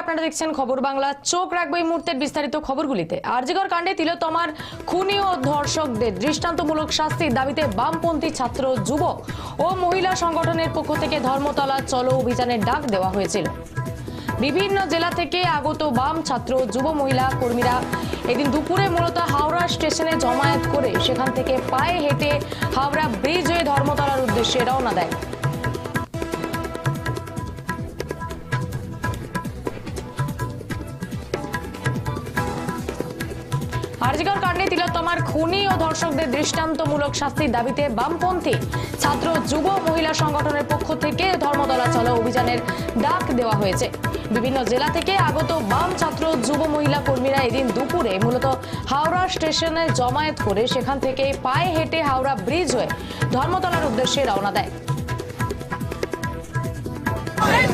আপনারা দেখছেন খবর বাংলা। চোখ রাখবে এই মুহূর্তের বিস্তারিত খবরগুলিতে। আরজিকর কাণ্ডে তিলোত্তমার খুনি ও ধর্ষকদের দৃষ্টান্তমূলক শাস্তির দাবিতে বামপন্থী ছাত্র, যুবক ও মহিলা সংগঠনের পক্ষ থেকে ধর্মতলা চলো অভিযানের ডাক দেওয়া হয়েছিল। বিভিন্ন জেলা থেকে আগত বাম ছাত্র, যুব মহিলা কর্মীরা এদিন দুপুরে মূলত হাওড়া স্টেশনে জমায়েত করে সেখান থেকে পায়ে হেঁটে হাওড়া ব্রিজ হয়ে ধর্মতলার উদ্দেশ্যে রওনা দেয়। তিলোত্তমার খুনি ও ধর্ষকদের দৃষ্টান্তমূলক শাস্তির দাবিতে বামপন্থী ছাত্র, যুব, মহিলা সংগঠনের পক্ষ থেকে ধর্মতলা চলো অভিযানের ডাক দেওয়া হয়েছে। বিভিন্ন জেলা থেকে আগত বাম ছাত্র, যুব, মহিলা কর্মীরা এদিন দুপুরে মূলত হাওড়া স্টেশনে জমায়েত করে সেখান থেকে পায়ে হেঁটে হাওড়া ব্রিজ হয়ে ধর্মতলার উদ্দেশ্যে রওনা দেয়।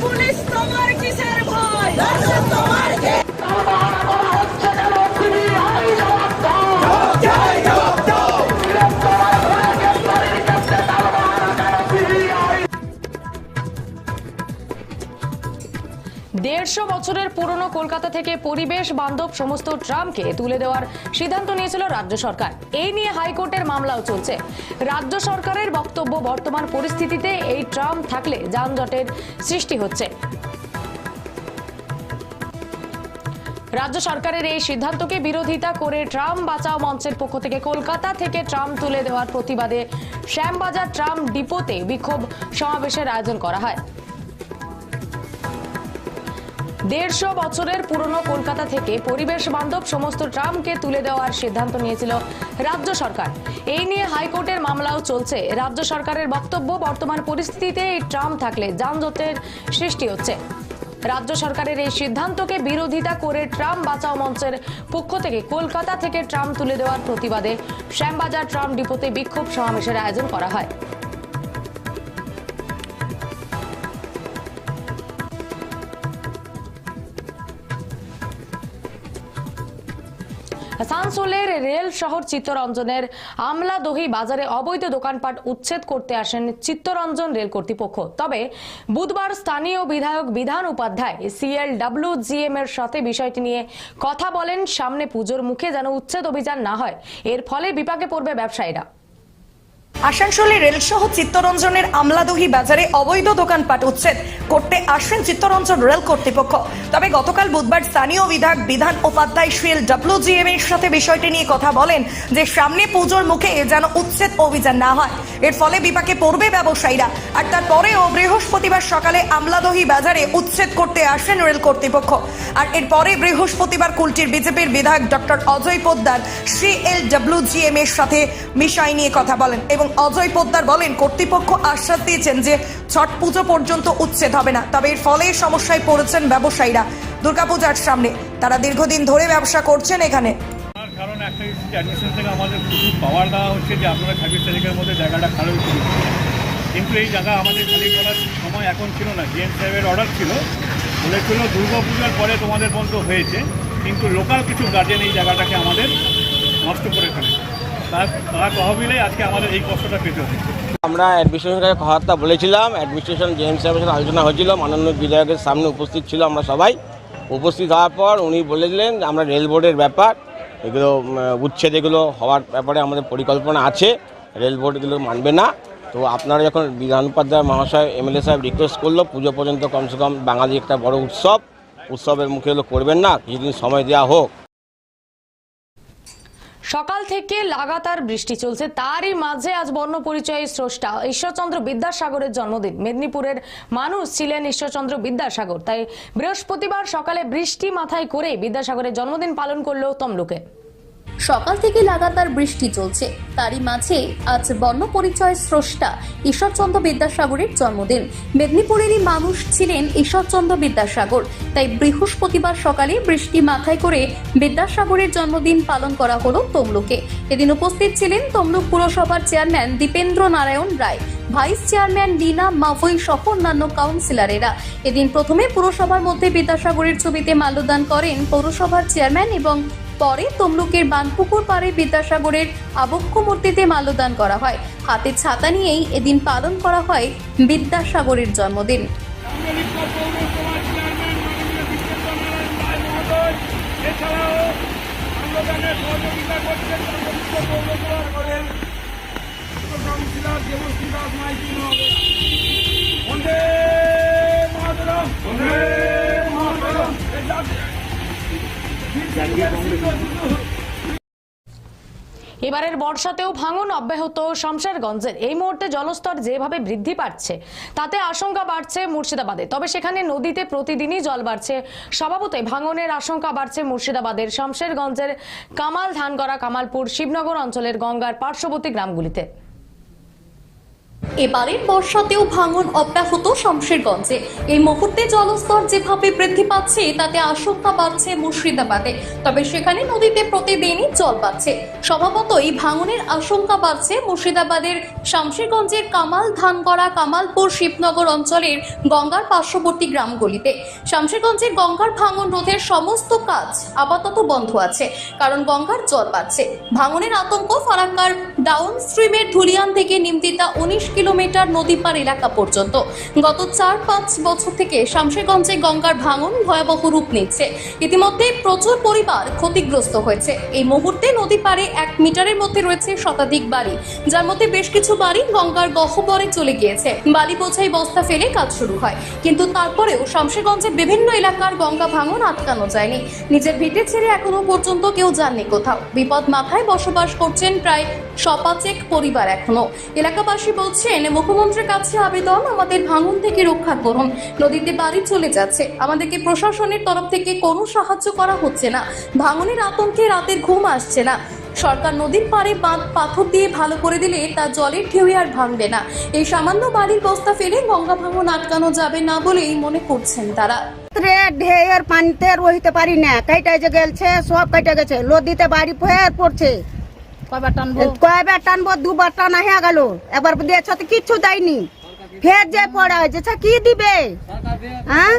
পুলিশ পুরনো কলকাতা থেকে পরিবেশ বান্ধব সমস্ত ট্রামকে তুলে দেওয়ার সিদ্ধান্ত নিয়েছিল রাজ্য সরকার। এই নিয়ে হাইকোর্টের মামলাও চলছে। রাজ্য সরকারের বক্তব্য, বর্তমান পরিস্থিতিতে এই ট্রাম থাকলে যানজটের সৃষ্টি হচ্ছে। রাজ্য সরকারের এই সিদ্ধান্তকে বিরোধিতা করে ট্রাম বাঁচাও মঞ্চের পক্ষ থেকে কলকাতা থেকে ট্রাম তুলে দেওয়ার প্রতিবাদে শ্যামবাজার ট্রাম ডিপোতে বিক্ষোভ সমাবেশের আয়োজন করা হয়। দেড়শো বছরের পুরনো কলকাতা থেকে পরিবেশ বান্ধব সমস্ত ট্রামকে তুলে দেওয়ার সিদ্ধান্ত নিয়েছিল রাজ্য সরকার। এই নিয়ে হাইকোর্টের মামলাও চলছে। রাজ্য সরকারের বক্তব্য, বর্তমান পরিস্থিতিতে এই ট্রাম থাকলে যানজটের সৃষ্টি হচ্ছে। রাজ্য সরকারের এই সিদ্ধান্তকে বিরোধিতা করে ট্রাম বাঁচাও মঞ্চের পক্ষ থেকে কলকাতা থেকে ট্রাম তুলে দেওয়ার প্রতিবাদে শ্যামবাজার ট্রাম ডিপোতে বিক্ষোভ সমাবেশের আয়োজন করা হয়। আসানসোলের রেল শহর চিত্তরঞ্জনের আমলাদহি বাজারে অবৈধ দোকানপাট উচ্ছেদ করতে আসেন চিত্তরঞ্জন রেল কর্তৃপক্ষ। তবে বুধবার স্থানীয় বিধায়ক বিধান উপাধ্যায় সিএল জিএম এর সাথে বিষয়টি নিয়ে কথা বলেন। সামনে পুজোর মুখে যেন উচ্ছেদ অভিযান না হয়, এর ফলে বিপাকে পড়বে ব্যবসায়ীরা। আসানসোলে রেলসহ চিত্তরঞ্জনের আমলাদহি বাজারে অবৈধ দোকানপাট উচ্ছেদ। করতে আসেন চিত্তরঞ্জন রেল কর্তৃপক্ষ। তবে গতকাল বুধবার স্থানীয় বিধায়ক, বিধান উপাধ্যায় শিল ডাব্লিউজিএম এর সাথে বিষয়টি নিয়ে কথা বলেন যে, সামনে পুজোর মুখে যেন উচ্ছেদ অভিযান না হয়। এর ফলে বিপাকে পড়বে ব্যবসায়ীরা। আর তারপরেও বৃহস্পতিবার সকালে আমলাদহি বাজারে উচ্ছেদ করতে আসেন রেল কর্তৃপক্ষ। আর এরপরে বৃহস্পতিবার কুলটির বিজেপির বিধায়ক doctor Ajay Poddar CL WGM এর সাথে বিষয় নিয়ে কথা বলেন এবং অজয় পোদ্দার বলেন, কর্তৃপক্ষ আশ্বাস দিয়েছেন যে ছট পুজো পর্যন্ত উচ্ছেদ হবে না। তবে এর ফলে সমস্যায় পড়েছেন ব্যবসায়ীরা। দুর্গাপূজার সামনে, তারা দীর্ঘদিন ধরে ব্যবসা করছেন এখানে। কারণ একটা অ্যাডমিশন থেকে আমাদের পাওয়ার দেওয়া হচ্ছে যে আপনারা ছাব্বিশ তারিখের মধ্যে জায়গাটা খালি করুন কিন্তু এই জায়গা আমাদের খালি করার সময় এখন ছিল না। জিএম সাহেবের অর্ডার ছিল, বলেছিল দুর্গা পূজার পরে তোমাদের বন্ধ হয়েছে, কিন্তু লোকাল কিছু গার্জেন এই জায়গাটাকে আমাদের নষ্ট করে ফেলে আমরা অ্যাডমিনিস্ট্রেশনের কাছে কথাবার্তা বলেছিলাম, অ্যাডমিনিস্ট্রেশন জেএম সাহেবের সাথে আলোচনা হয়েছিল, মাননীয় বিধায়কের সামনে উপস্থিত ছিল আমরা সবাই। উপস্থিত হওয়ার পর উনি বলে দিলেন আমরা রেল বোর্ডের ব্যাপার, এগুলো উচ্ছেদ এগুলো হওয়ার ব্যাপারে আমাদের পরিকল্পনা আছে, রেল বোর্ড এগুলো মানবে না। তো আপনারা যখন বিধান উপাধ্যায় মহাশয়, এমএলএ সাহেব রিকোয়েস্ট করল, পুজো পর্যন্ত কমসে কম বাঙালি একটা বড় উৎসব, উৎসবের মুখে এগুলো করবেন না, কিছুদিন সময় দেওয়া হোক। সকাল থেকে লাগাতার বৃষ্টি চলছে। তারই মাঝে আজ বর্ণ পরিচয়ের স্রষ্টা ঈশ্বরচন্দ্র বিদ্যাসাগরের জন্মদিন। মেদিনীপুরের মানুষ ছিলেন ঈশ্বরচন্দ্র বিদ্যাসাগর। তাই বৃহস্পতিবার সকালে বৃষ্টি মাথায় করে বিদ্যাসাগরের জন্মদিন পালন করল তমলুকে। সকাল থেকে লাগাতার বৃষ্টি চলছে। তারই মাঝে আজ বর্ণ পরিচয় স্রষ্টা ঈশ্বরচন্দ্র বিদ্যাসাগরের জন্মদিন। মেদিনীপুরেরই মানুষ ছিলেন ঈশ্বরচন্দ্র বিদ্যাসাগর। তাই বৃহস্পতিবার সকালে বৃষ্টি মাথায় করে বিদ্যাসাগরের জন্মদিন পালন করা হলো তমলুকে। এদিন উপস্থিত ছিলেন তমলুক পুরসভার chairman Dipendra Narayan Ray, vice chairman Leena Mavai সহ অন্যান্য কাউন্সিলরেরা। এদিন প্রথমে পুরসভার মধ্যে বিদ্যাসাগরের ছবিতে মাল্যদান করেন পৌরসভার চেয়ারম্যান এবং পরে তমলুকের বানপুকুর পাড়ে বিদ্যাসাগরের আবক্ষ মূর্তিতে মাল্যদান করা হয়। হাতে ছাতা নিয়েই এদিন পালন করা হয় বিদ্যাসাগরের জন্মদিন। এবারের বর্ষাতেও ভাঙন অব্যাহত শমশেরগঞ্জের। এই মুহূর্তে জলস্তর যেভাবে বৃদ্ধি পাচ্ছে, তাতে আশঙ্কা বাড়ছে মুর্শিদাবাদে। তবে সেখানে নদীতে প্রতিদিনই জল বাড়ছে। স্বভাবতই ভাঙনের আশঙ্কা বাড়ছে মুর্শিদাবাদের শমশেরগঞ্জের কামাল ধানগড়া, কামালপুর, শিবনগর অঞ্চলের গঙ্গার পার্শ্ববর্তী গ্রামগুলিতে। এবারের বর্ষাতেও ভাঙন অব্যাহত শমশেরগঞ্জে। এই মুহূর্তে জলস্তর যেভাবে বৃদ্ধি পাচ্ছে, তাতে আশঙ্কা বাড়ছে মুর্শিদাবাদে। তবে সেখানে নদীতে প্রতিদিনই জল বাড়ছে। স্বভাবতই ভাঙনের আশঙ্কা বাড়ছে মুর্শিদাবাদের শামশেরগঞ্জের কামাল ধানগড়া, কামালপুর, শিবনগর অঞ্চলের গঙ্গার পার্শ্ববর্তী গ্রামগুলিতে। শামশেরগঞ্জের গঙ্গার ভাঙন রোধের সমস্ত কাজ আপাতত বন্ধ আছে, কারণ গঙ্গার জল বাড়ছে। ভাঙনের আতঙ্ক ফারাক্কার ডাউন স্ট্রিমের ধুলিয়ান থেকে নিমতিতা উনিশ কিলোমিটার নদী পার এলাকা পর্যন্ত। গত চার পাঁচ বছর থেকে শামশেরগঞ্জে গঙ্গার ভাঙন ভয়াবহ রূপ নিচ্ছে। ইতিমধ্যে প্রচুর পরিবার ক্ষতিগ্রস্ত হয়েছে। এই মুহূর্তে নদী পারে এক মিটারের মধ্যে রয়েছে শতাধিক বাড়ি যার মধ্যে বেশ কিছু বাড়ি গঙ্গার গহ্বরে চলে গিয়েছে। বালি বোঝাই বস্তা ফেলে কাজ শুরু হয়। কিন্তু তারপরেও শামশেরগঞ্জের বিভিন্ন এলাকার গঙ্গা ভাঙন আটকানো যায়নি। নিজের ভিটে ছেড়ে এখনও পর্যন্ত কেউ যাননি কোথাও। বিপদ মাথায় বসবাস করছেন প্রায় সপাচেক পরিবার এখনও। এলাকাবাসী বলছেন মুখ্যমন্ত্রীর কাছে আবেদন, আমাদের ভাঙন থেকে রক্ষা করুন। নদীতে বাড়ি চলে যাচ্ছে। আমাদেরকে প্রশাসনের তরফ থেকে কোনো সাহায্য করা হচ্ছে না। ভাঙনের আতঙ্কে রাতের ঘুম আসছে না। সরকার নদীর পাড়ে বাঁধ, পাথর দিয়ে ভালো করে দিলে তা জলের ঢেউয়ে আর ভাঙবে না। এই সামান্য বাড়ির বস্তা ফেলে গঙ্গা ভাঙন আটকানো যাবে না বলেই মনে করছেন তারা। রে, ঢের পানিতে রহিতে পারি না। কেটে গেছে সব কেটে গেছে। নদীতে বাড়ি ফের পড়ছে। কয়বার টানবো? কয়বার টানবো? দুবার টানা হয়ে গেল। একবার দিয়েছ তো কিচ্ছু দেয়নি। ফের যে পড়া হয়েছে কি দিবে? হ্যাঁ?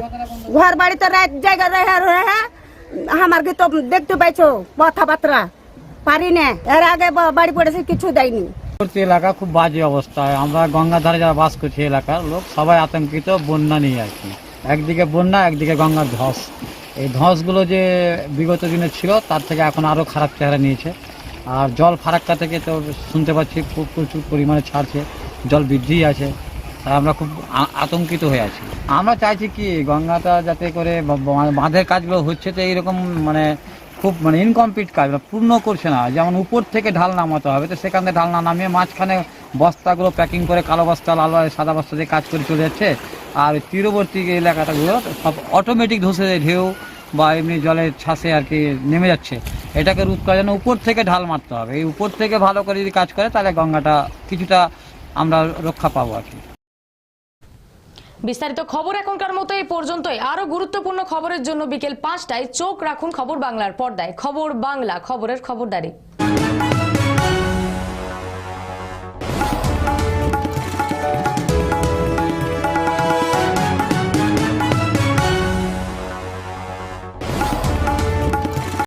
ঘর বাড়িতে রাত জায়গা রহে রহে আমার কি তো দেখতে পাইছো কথাবার্তা? পারি না। এর আগে বাড়ি পড়েছে কিছু দেয়নি। এলাকা খুব বাজে অবস্থায় আমরা গঙ্গার ধারে যারা বাস করছি এলাকার লোক সবাই আতঙ্কিত বন্যা নিয়ে আর কি। একদিকে বন্যা একদিকে গঙ্গার ধস। এই ধসগুলো যে বিগত দিনে ছিল তার থেকে এখন আরও খারাপ চেহারা নিয়েছে। আর জল ফারাক্কা থেকে তো শুনতে পাচ্ছি খুব প্রচুর পরিমাণে ছাড়ছে, জল বৃদ্ধি আছে। তাই আমরা খুব আতঙ্কিত হয়ে আছি। আমরা চাইছি কি গঙ্গাটা যাতে করে বা- বাঁধের কাজগুলো হচ্ছে তো এইরকম মানে খুব মানে ইনকমপ্লিট কাজ মানে পূর্ণ করছে না। যেমন উপর থেকে ঢাল নামাতে হবে, তো সেখান থেকে ঢাল না নামিয়ে মাঝখানে বস্তাগুলো প্যাকিং করে কালো বস্তা, লাল সাদা বস্তা দিয়ে কাজ করে চলে যাচ্ছে। আর তীরবর্তী এলাকাটাগুলো সব অটোমেটিক ধসে ঢেউ বা এমনি জলের ছাসে আর কি নেমে যাচ্ছে। এটাকে রোধ করার জন্য উপর থেকে ঢাল মারতে হবে। এই উপর থেকে ভালো করে যদি কাজ করে, তাহলে গঙ্গাটা কিছুটা আমরা রক্ষা পাবো আর কি। বিস্তারিত খবর এখনকার মতো এই পর্যন্তই। আরও গুরুত্বপূর্ণ খবরের জন্য বিকেল পাঁচটায় চোখ রাখুন খবর বাংলার পর্দায়। খবর বাংলা, খবরের খবরদারি।